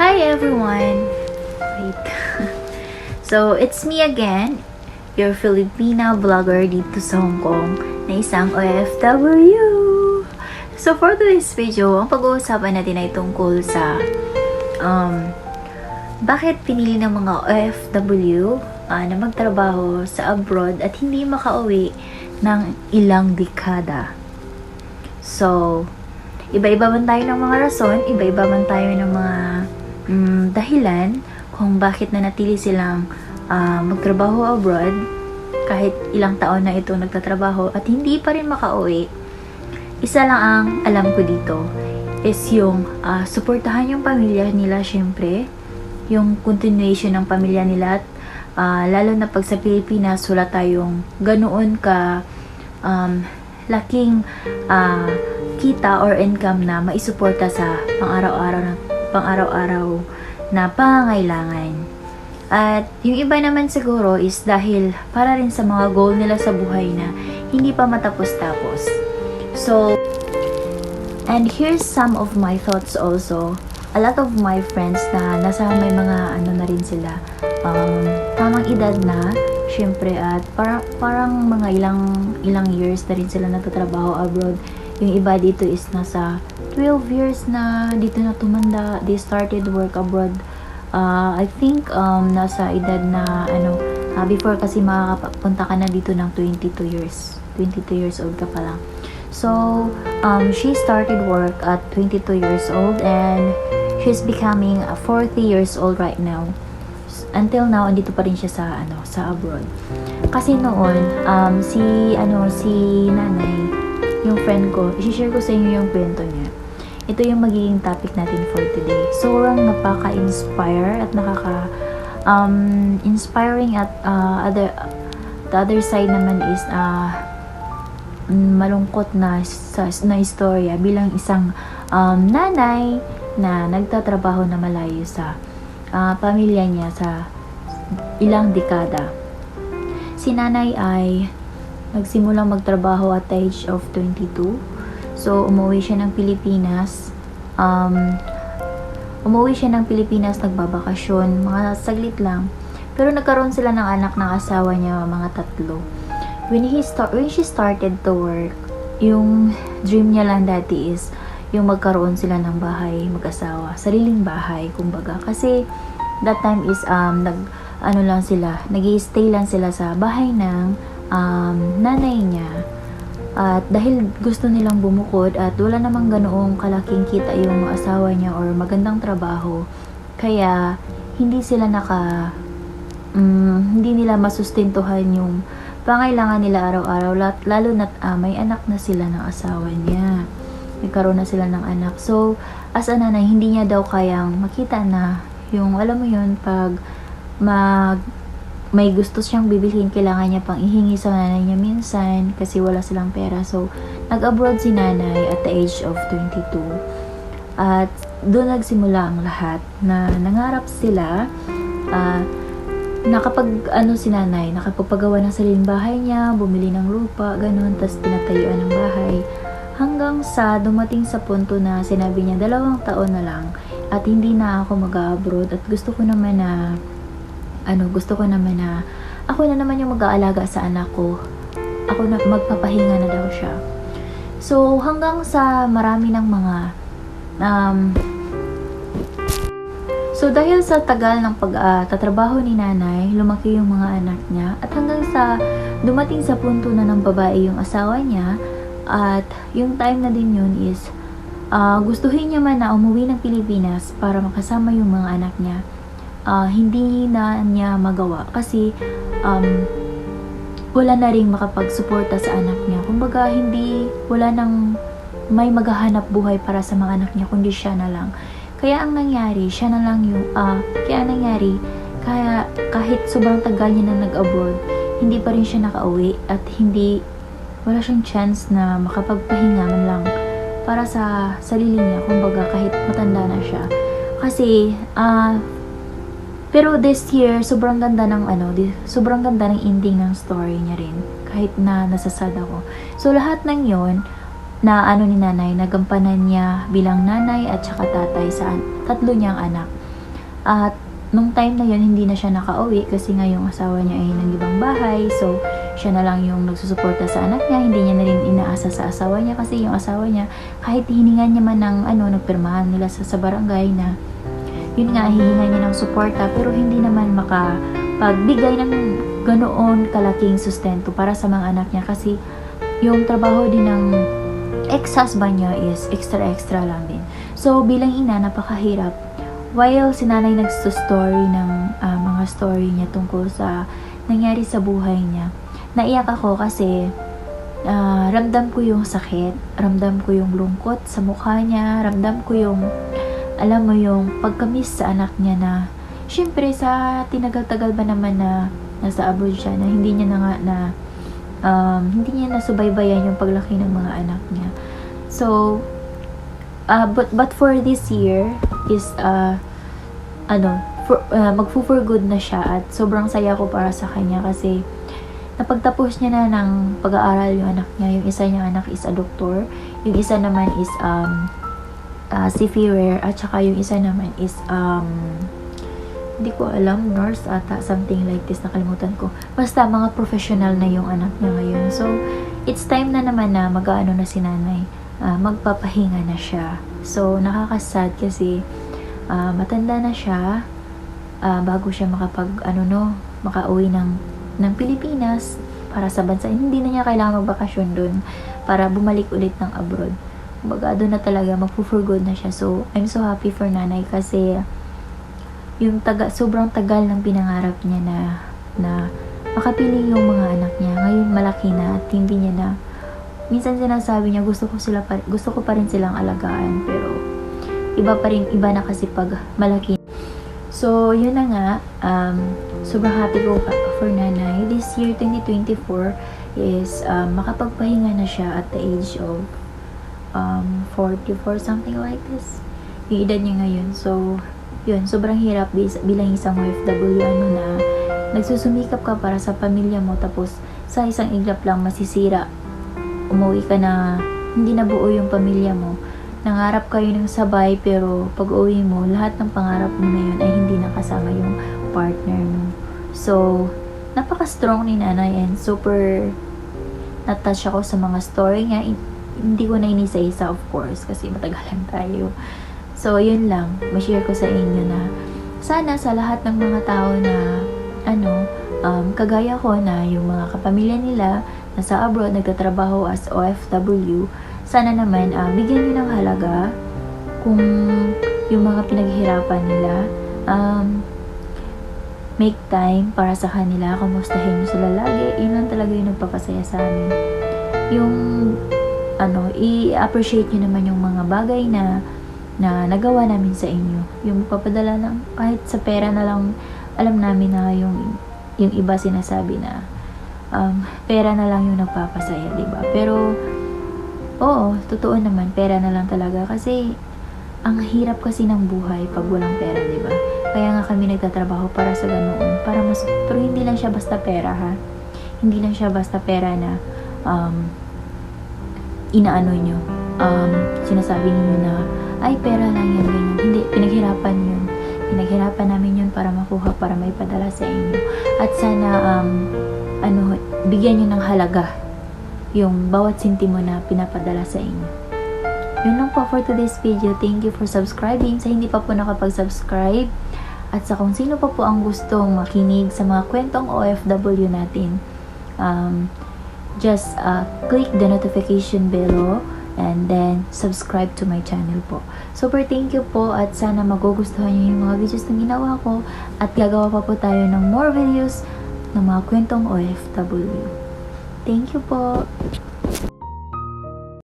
Hi everyone! Wait. so, it's me again, your Filipina vlogger dito sa Hong Kong na isang OFW. So, for today's video, ang pag-uusapan natin ay tungkol sa um, bakit pinili ng mga OFW ah, na magtrabaho sa abroad at hindi makauwi ng ilang dekada. So, iba-iba man tayo ng mga rason, iba-iba man tayo ng mga mm, dahilan kung bakit nanatili silang ah, magtrabaho abroad kahit ilang taon na ito nagtatrabaho at hindi pa rin makauwi. Isa lang ang alam ko dito is yung ah, suportahan yung pamilya nila syempre, yung continuation ng pamilya nila at ah, lalo na pag sa Pilipinas wala tayong ganoon ka um, laking ah, kita or income na maisuporta sa pang-araw-araw na pang-araw-araw na pangailangan. At yung iba naman siguro is dahil para rin sa mga goal nila sa buhay na hindi pa matapos-tapos. So, and here's some of my thoughts also. A lot of my friends na nasa may mga ano na rin sila, um, tamang edad na, syempre at parang, parang mga ilang ilang years na rin sila nagtatrabaho abroad. Yung iba dito is nasa 12 years na dito na tumanda. They started work abroad. Uh, I think um, nasa edad na ano, uh, before kasi makakapunta ka na dito ng 22 years. 22 years old ka pa lang. So, um, she started work at 22 years old and she's becoming uh, 40 years old right now. Until now, andito pa rin siya sa ano, sa abroad. Kasi noon, um, si ano, si nanay, yung friend ko, i-share ko sa inyo yung kwento niya. Ito yung magiging topic natin for today. Sobrang napaka-inspire at nakaka um, inspiring at uh, other the other side naman is uh, malungkot na sa na istorya bilang isang um, nanay na nagtatrabaho na malayo sa uh, pamilya niya sa ilang dekada. Si nanay ay nagsimulang magtrabaho at age of 22. So, umuwi siya ng Pilipinas. Um, umuwi siya ng Pilipinas, nagbabakasyon, mga saglit lang. Pero nagkaroon sila ng anak ng asawa niya, mga tatlo. When, he start, when she started to work, yung dream niya lang dati is yung magkaroon sila ng bahay, mag-asawa, sariling bahay, kumbaga. Kasi that time is um nag ano lang sila, nag stay lang sila sa bahay ng um, nanay niya. At dahil gusto nilang bumukod at wala namang ganoong kalaking kita yung asawa niya or magandang trabaho, kaya hindi sila naka mm, hindi nila masustentuhan yung pangailangan nila araw-araw lalo na may anak na sila ng asawa niya. Nagkaroon na sila ng anak. So as a nanay hindi niya daw kayang makita na yung alam mo yun pag mag may gusto siyang bibilhin, kailangan niya pang ihingi sa nanay niya minsan kasi wala silang pera. So, nag-abroad si nanay at the age of 22. At doon nagsimula ang lahat na nangarap sila ah, nakapag ano si nanay, nakapagpagawa ng sariling bahay niya, bumili ng lupa, ganun, tapos pinatayuan ng bahay. Hanggang sa dumating sa punto na sinabi niya, dalawang taon na lang at hindi na ako mag-abroad at gusto ko naman na ano, gusto ko naman na ako na naman yung mag-aalaga sa anak ko. Ako na magpapahinga na daw siya. So, hanggang sa marami ng mga um, So, dahil sa tagal ng pagtatrabaho ni nanay, lumaki yung mga anak niya at hanggang sa dumating sa punto na ng babae yung asawa niya at yung time na din yun is ah, gustuhin niya man na umuwi ng Pilipinas para makasama yung mga anak niya ah, hindi na niya magawa kasi um, wala na rin makapagsuporta sa anak niya. Kumbaga, hindi, wala nang may maghahanap buhay para sa mga anak niya, kundi siya na lang. Kaya ang nangyari, siya na lang yung, ah, kaya ang nangyari, kaya kahit sobrang tagal niya na nag-abroad, hindi pa rin siya nakauwi at hindi, wala siyang chance na makapagpahinga man lang para sa sarili niya, kumbaga kahit matanda na siya. Kasi, ah, pero this year, sobrang ganda ng ano, sobrang ganda ng ending ng story niya rin. Kahit na nasasad ako. So, lahat ng yon na ano ni nanay, nagampanan niya bilang nanay at saka tatay sa tatlo niyang anak. At nung time na yun, hindi na siya nakauwi kasi nga yung asawa niya ay nang ibang bahay. So, siya na lang yung nagsusuporta sa anak niya. Hindi niya na rin inaasa sa asawa niya kasi yung asawa niya, kahit hiningan niya man ng ano, nagpirmahan nila sa, sa barangay na yun nga, hihinga niya ng suporta pero hindi naman makapagbigay ng ganoon kalaking sustento para sa mga anak niya kasi yung trabaho din ng ex-husband niya is extra-extra lang din. So, bilang ina, napakahirap. While si nanay nagsustory ng ah, mga story niya tungkol sa nangyari sa buhay niya, naiyak ako kasi ah, ramdam ko yung sakit, ramdam ko yung lungkot sa mukha niya, ramdam ko yung, alam mo yung pagkamis sa anak niya na, syempre sa tinagal-tagal ba naman na nasa abroad siya, na hindi niya na nga na, um, hindi niya nasubaybayan yung paglaki ng mga anak niya. So, uh, but, but for this year, is, uh, ano, for, uh, magfo-for good na siya at sobrang saya ko para sa kanya kasi napagtapos niya na ng pag-aaral yung anak niya. Yung isa niya anak is a doctor. Yung isa naman is um, uh, seafarer at saka yung isa naman is um, hindi ko alam, nurse ata, something like this, nakalimutan ko. Basta mga professional na yung anak niya ngayon. So, it's time na naman na mag-ano na si nanay, ah, magpapahinga na siya. So, nakakasad kasi ah, matanda na siya ah, bago siya makapag, ano no, makauwi ng, ng Pilipinas para sa bansa. Hindi na niya kailangan magbakasyon dun para bumalik ulit ng abroad. Kumbaga, doon na talaga, magpo-for good na siya. So, I'm so happy for nanay kasi yung taga, sobrang tagal ng pinangarap niya na na makapili yung mga anak niya. Ngayon malaki na at hindi niya na minsan sinasabi niya gusto ko sila pa, gusto ko pa rin silang alagaan pero iba pa rin iba na kasi pag malaki. So, yun na nga um, sobrang happy ko for nanay. This year 2024 is um, makapagpahinga na siya at the age of um, 44 something like this. Yung edad niya ngayon. So, yun, sobrang hirap bilang isang OFW, ano na, nagsusumikap ka para sa pamilya mo, tapos sa isang iglap lang masisira. Umuwi ka na, hindi na buo yung pamilya mo. Nangarap kayo ng sabay, pero pag uwi mo, lahat ng pangarap mo na ay hindi nakasama yung partner mo. So, napaka-strong ni nanay and super natouch ako sa mga story niya. Hindi ko na inisa-isa, of course, kasi matagalan tayo. So, yun lang. Ma-share ko sa inyo na sana sa lahat ng mga tao na ano, um, kagaya ko na yung mga kapamilya nila nasa abroad, nagtatrabaho as OFW, sana naman uh, bigyan nyo ng halaga kung yung mga pinaghirapan nila. Um, make time para sa kanila, kumustahin nyo sila lagi. Yun lang talaga yung nagpapasaya sa amin. Yung, ano, i-appreciate nyo naman yung mga bagay na na nagawa namin sa inyo. Yung papadala ng kahit sa pera na lang alam namin na yung yung iba sinasabi na um, pera na lang yung nagpapasaya, ba? Pero oo, totoo naman, pera na lang talaga kasi ang hirap kasi ng buhay pag walang pera, ba? Kaya nga kami nagtatrabaho para sa ganoon, para mas pero hindi lang siya basta pera ha. Hindi lang siya basta pera na um, inaano nyo, um, sinasabi niyo na ay pera lang yan, ganyan. Hindi, pinaghirapan yun. Pinaghirapan namin yun para makuha, para may padala sa inyo. At sana, um, ano, bigyan nyo ng halaga yung bawat sintimo na pinapadala sa inyo. Yun lang po for today's video. Thank you for subscribing. Sa hindi pa po nakapag-subscribe, at sa kung sino pa po ang gustong makinig sa mga kwentong OFW natin, um, just uh, click the notification below and then subscribe to my channel po. Super thank you po at sana magugustuhan nyo yung mga videos na ginawa ko at gagawa pa po tayo ng more videos ng mga kwentong OFW. Thank you po!